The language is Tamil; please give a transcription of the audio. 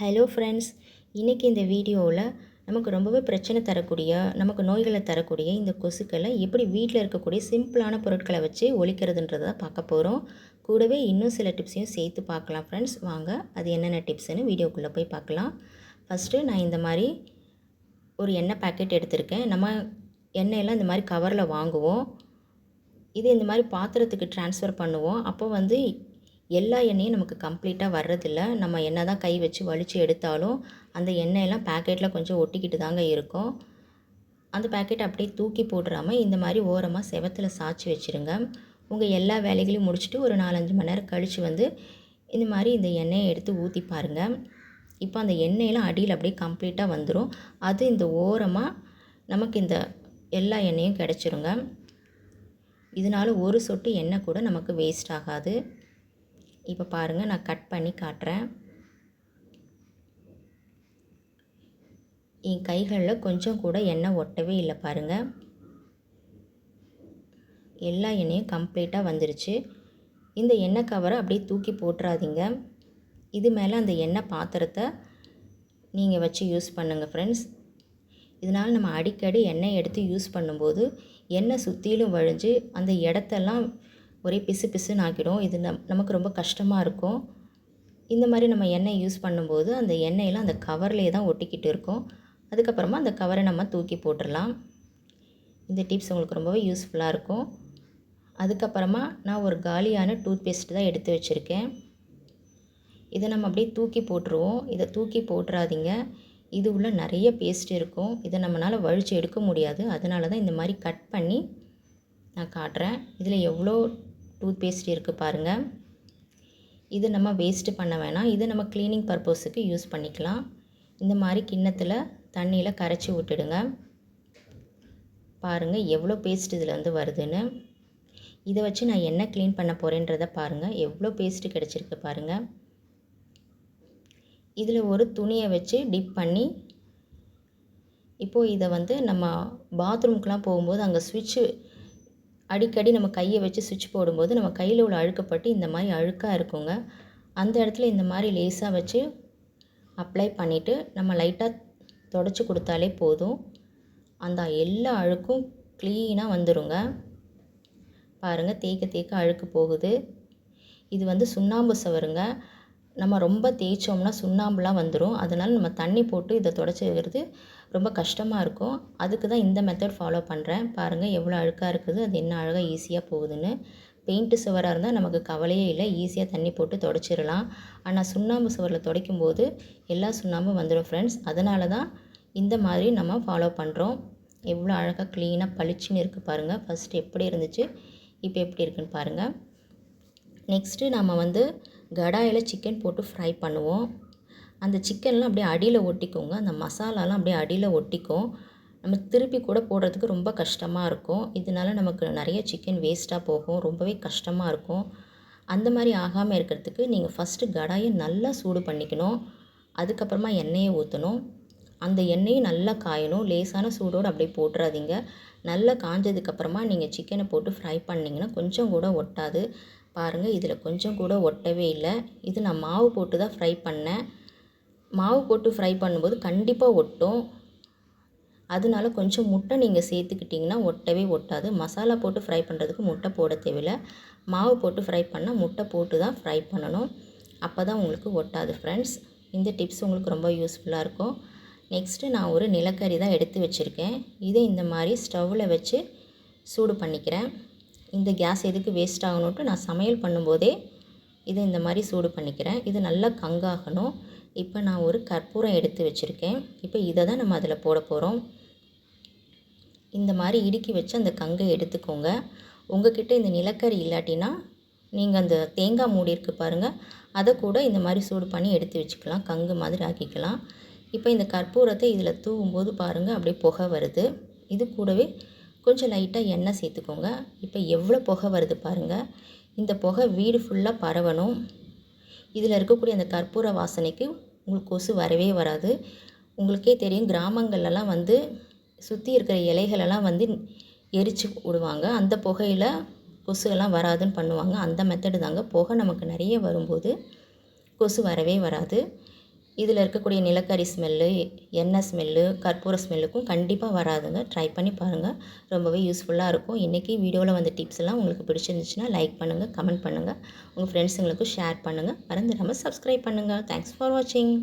ஹலோ ஃப்ரெண்ட்ஸ் இன்றைக்கி இந்த வீடியோவில் நமக்கு ரொம்பவே பிரச்சனை தரக்கூடிய நமக்கு நோய்களை தரக்கூடிய இந்த கொசுக்களை எப்படி வீட்டில் இருக்கக்கூடிய சிம்பிளான பொருட்களை வச்சு ஒழிக்கிறதுன்றதை பார்க்க போகிறோம் கூடவே இன்னும் சில டிப்ஸையும் சேர்த்து பார்க்கலாம் ஃப்ரெண்ட்ஸ் வாங்க அது என்னென்ன டிப்ஸ்னு வீடியோக்குள்ளே போய் பார்க்கலாம். ஃபஸ்ட்டு நான் இந்த மாதிரி ஒரு எண்ணெய் பாக்கெட் எடுத்திருக்கேன். நம்ம எண்ணெயெல்லாம் இந்த மாதிரி கவரில் வாங்குவோம். இது இந்த மாதிரி பாத்திரத்துக்கு ட்ரான்ஸ்ஃபர் பண்ணுவோம். அப்போ வந்து எல்லா எண்ணெயும் நமக்கு கம்ப்ளீட்டாக வர்றதில்ல. நம்ம என்ன தான் கை வச்சு வலித்து எடுத்தாலும் அந்த எண்ணெயெல்லாம் பேக்கெட்டில் கொஞ்சம் ஒட்டிக்கிட்டு தாங்க இருக்கும். அந்த பேக்கெட் அப்படியே தூக்கி போட்டுறாமல் இந்த மாதிரி ஓரமாக செவத்தில் சாய்ச்சி வச்சுருங்க. உங்கள் எல்லா வேலைகளையும் முடிச்சுட்டு ஒரு நாலஞ்சு மணி நேரம் கழித்து வந்து இந்த மாதிரி இந்த எண்ணெயை எடுத்து ஊற்றி பாருங்கள் இப்போ அந்த எண்ணெயெல்லாம் அடியில் அப்படியே கம்ப்ளீட்டாக வந்துடும் அது இந்த ஓரமாக நமக்கு இந்த எல்லா எண்ணெயும் கிடச்சிருங்க. இதனால் ஒரு சொட்டு எண்ணெய் கூட நமக்கு வேஸ்ட் ஆகாது. இப்போ பாருங்கள் நான் கட் பண்ணி காட்டுறேன். என் கைகளில் கொஞ்சம் கூட எண்ணெய் ஒட்டவே இல்லை பாருங்கள் எல்லா எண்ணெயும் கம்ப்ளீட்டாக வந்துருச்சு. இந்த எண்ணெய் கவரை அப்படியே தூக்கி போட்டுறாதீங்க. இது மேலே அந்த எண்ணெய் பாத்திரத்தை நீங்கள் வச்சு யூஸ் பண்ணுங்கள் ஃப்ரெண்ட்ஸ் இதனால் நம்ம அடிக்கடி எண்ணெய் எடுத்து யூஸ் பண்ணும்போது எண்ணெய் சுற்றிலும் வழிஞ்சு அந்த இடத்தெல்லாம் ஒரே பிசு பிசுன்னு ஆக்கிடும். இது நம் நமக்கு ரொம்ப கஷ்டமாக இருக்கும். இந்த மாதிரி நம்ம எண்ணெய் யூஸ் பண்ணும்போது அந்த எண்ணெயில் அந்த கவர்லேயே தான் ஒட்டிக்கிட்டு இருக்கும். அதுக்கப்புறமா அந்த கவரை நம்ம தூக்கி போட்டுடலாம். இந்த டிப்ஸ் உங்களுக்கு ரொம்பவே யூஸ்ஃபுல்லாக இருக்கும். அதுக்கப்புறமா நான் ஒரு காலியான டூத் பேஸ்ட் தான் எடுத்து வச்சுருக்கேன். இதை நம்ம அப்படியே தூக்கி போட்டுருவோம். இதை தூக்கி போட்டுறாதீங்க. இது உள்ள நிறைய பேஸ்ட் இருக்கும். இதை நம்மளால் வழித்து எடுக்க முடியாது. அதனால தான் இந்த மாதிரி கட் பண்ணி நான் காட்டுறேன். இதில் எவ்வளோ டூத் பேஸ்ட் இருக்குது பாருங்கள் இது நம்ம வேஸ்ட்டு பண்ண வேணாம். இதை நம்ம க்ளீனிங் பர்பஸுக்கு யூஸ் பண்ணிக்கலாம். இந்த மாதிரி கிண்ணத்தில் தண்ணியில் கரைச்சி விட்டுடுங்க. பாருங்கள் எவ்வளோ பேஸ்ட் இதில் வந்து வருதுன்னு. இதை வச்சு நான் என்ன க்ளீன் பண்ண போகிறேன்றதை பாருங்கள் எவ்வளோ பேஸ்ட்டு கிடச்சிருக்கு பாருங்கள் இதில் ஒரு துணியை வச்சு டிப் பண்ணி இப்போது இதை வந்து நம்ம பாத்ரூம்க்கெலாம் போகும்போது அங்கே சுவிட்சு அடிக்கடி நம்ம கையை வச்சு சுவிட்ச் போடும்போது நம்ம கையில் உள்ள அழுக்கப்பட்டு இந்த மாதிரி அழுக்காக இருக்குங்க. அந்த இடத்துல இந்த மாதிரி லேஸாக வச்சு அப்ளை பண்ணிவிட்டு நம்ம லைட்டாக தொடச்சி கொடுத்தாலே போதும். அந்த எல்லா அழுக்கும் க்ளீனாக வந்துடுங்க பாருங்கள் தேய்க்க தேய்க்க அழுக்கு போகுது. இது வந்து சுண்ணாம்பு சவருங்க. நம்ம ரொம்ப தேய்ச்சோம்னா சுண்ணாம்புலாம் வந்துடும் அதனால் நம்ம தண்ணி போட்டு இதை துடச்சிக்கிறது ரொம்ப கஷ்டமாக இருக்கும். அதுக்கு தான் இந்த மெத்தட் ஃபாலோ பண்ணுறேன் பாருங்கள் எவ்வளோ அழுக்காக இருக்குது அது என்ன அழகாக ஈஸியாக போகுதுன்னு. பெயிண்ட்டு சுவராக இருந்தால் நமக்கு கவலையே இல்லை. ஈஸியாக தண்ணி போட்டு தொடச்சிடலாம். ஆனால் சுண்ணாம்பு சுவரில் துடைக்கும் போது எல்லா சுண்ணாம்பும் வந்துடும் ஃப்ரெண்ட்ஸ் அதனால தான் இந்த மாதிரி நம்ம ஃபாலோ பண்ணுறோம் எவ்வளோ அழகாக க்ளீனாக பளிச்சுன்னு இருக்குது பாருங்கள் ஃபஸ்ட்டு எப்படி இருந்துச்சு இப்போ எப்படி இருக்குன்னு பாருங்கள் நெக்ஸ்ட்டு நம்ம வந்து கடாயில் சிக்கன் போட்டு ஃப்ரை பண்ணுவோம். அந்த சிக்கன்லாம் அப்படியே அடியில் ஒட்டிக்கோங்க. அந்த மசாலாலாம் அப்படியே அடியில் ஒட்டிக்கும். நம்ம திருப்பி கூட போடுறதுக்கு ரொம்ப கஷ்டமாக இருக்கும். இதனால நமக்கு நிறைய சிக்கன் வேஸ்ட்டாக போகும். ரொம்பவே கஷ்டமாக இருக்கும். அந்த மாதிரி ஆகாமல் இருக்கிறதுக்கு நீங்கள் ஃபஸ்ட்டு கடாயை நல்லா சூடு பண்ணிக்கணும். அதுக்கப்புறமா எண்ணெயை ஊற்றணும் அந்த எண்ணெயும் நல்லா காயணும். லேசான சூடோடு அப்படியே போட்டுறாதீங்க. நல்லா காஞ்சதுக்கப்புறமா நீங்கள் சிக்கனை போட்டு ஃப்ரை பண்ணிங்கன்னா கொஞ்சம் கூட ஒட்டாது. பாருங்கள் இதில் கொஞ்சம் கூட ஒட்டவே இல்லை. இது நான் மாவு போட்டு தான் ஃப்ரை பண்ணேன். மாவு போட்டு ஃப்ரை பண்ணும்போது கண்டிப்பாக ஒட்டும். அதனால கொஞ்சம் முட்டை நீங்கள் சேர்த்துக்கிட்டிங்கன்னா ஒட்டவே ஒட்டாது. மசாலா போட்டு ஃப்ரை பண்ணுறதுக்கு முட்டை போட தேவையில்லை. மாவு போட்டு ஃப்ரை பண்ணால் முட்டை போட்டு தான் ஃப்ரை பண்ணணும். அப்போ தான் உங்களுக்கு ஒட்டாது ஃப்ரெண்ட்ஸ் இந்த டிப்ஸ் உங்களுக்கு ரொம்ப யூஸ்ஃபுல்லாக இருக்கும். நெக்ஸ்ட்டு நான் ஒரு நிலக்கரி தான் எடுத்து வச்சுருக்கேன். இதை இந்த மாதிரி ஸ்டவ்வில் வச்சு சூடு பண்ணிக்கிறேன். இந்த கேஸ் எதுக்கு வேஸ்ட் ஆகணுன்ட்டு நான் சமையல் பண்ணும்போதே இதை இந்த மாதிரி சூடு பண்ணிக்கிறேன். இது நல்லா கங்காகணும். இப்போ நான் ஒரு கற்பூரம் எடுத்து வச்சுருக்கேன். இப்போ இதை தான் நம்ம அதில் போட போகிறோம். இந்த மாதிரி இடுக்கி வச்சு அந்த கங்கை எடுத்துக்கோங்க. உங்ககிட்ட இந்த நிலக்கரி இல்லாட்டினா நீங்கள் அந்த தேங்காய் மூடி இருக்குது பாருங்கள் அதை கூட இந்த மாதிரி சூடு பண்ணி எடுத்து வச்சுக்கலாம். கங்கு மாதிரி ஆக்கிக்கலாம். இப்போ இந்த கற்பூரத்தை இதில் தூவும்போது பாருங்கள் அப்படியே புகை வருது. இது கூடவே கொஞ்சம் லைட்டாக எண்ணெய் சேர்த்துக்கோங்க. இப்போ எவ்வளோ புகை வருது பாருங்கள் இந்த புகை வீடு ஃபுல்லாக பரவணும். இதில் இருக்கக்கூடிய அந்த கற்பூர வாசனைக்கு உங்களுக்கு கொசு வரவே வராது. உங்களுக்கே தெரியும் கிராமங்கள்லலாம் வந்து சுற்றி இருக்கிற இலைகளெல்லாம் வந்து எரித்து விடுவாங்க. அந்த புகையில் கொசுவெல்லாம் வராதுன்னு பண்ணுவாங்க. அந்த மெத்தடு தாங்க புகை நமக்கு நிறைய வரும்போது கொசு வரவே வராது. இதில் இருக்கக்கூடிய நிலக்கரி ஸ்மெல்லு எண்ணெய் ஸ்மெல்லு கற்பூர ஸ்மெல்லுக்கும் கண்டிப்பாக வராதுங்க. ட்ரை பண்ணி பாருங்கள் ரொம்பவே யூஸ்ஃபுல்லாக இருக்கும். இன்றைக்கி வீடியோவில் வந்த டிப்ஸ் எல்லாம் உங்களுக்கு பிடிச்சிருந்துச்சுன்னா லைக் பண்ணுங்கள் கமெண்ட் பண்ணுங்கள் உங்கள் ஃப்ரெண்ட்ஸுங்களுக்கும் ஷேர் பண்ணுங்கள் மறந்துடாமல் சப்ஸ்கிரைப் பண்ணுங்கள் தேங்க்ஸ் ஃபார் வாட்சிங்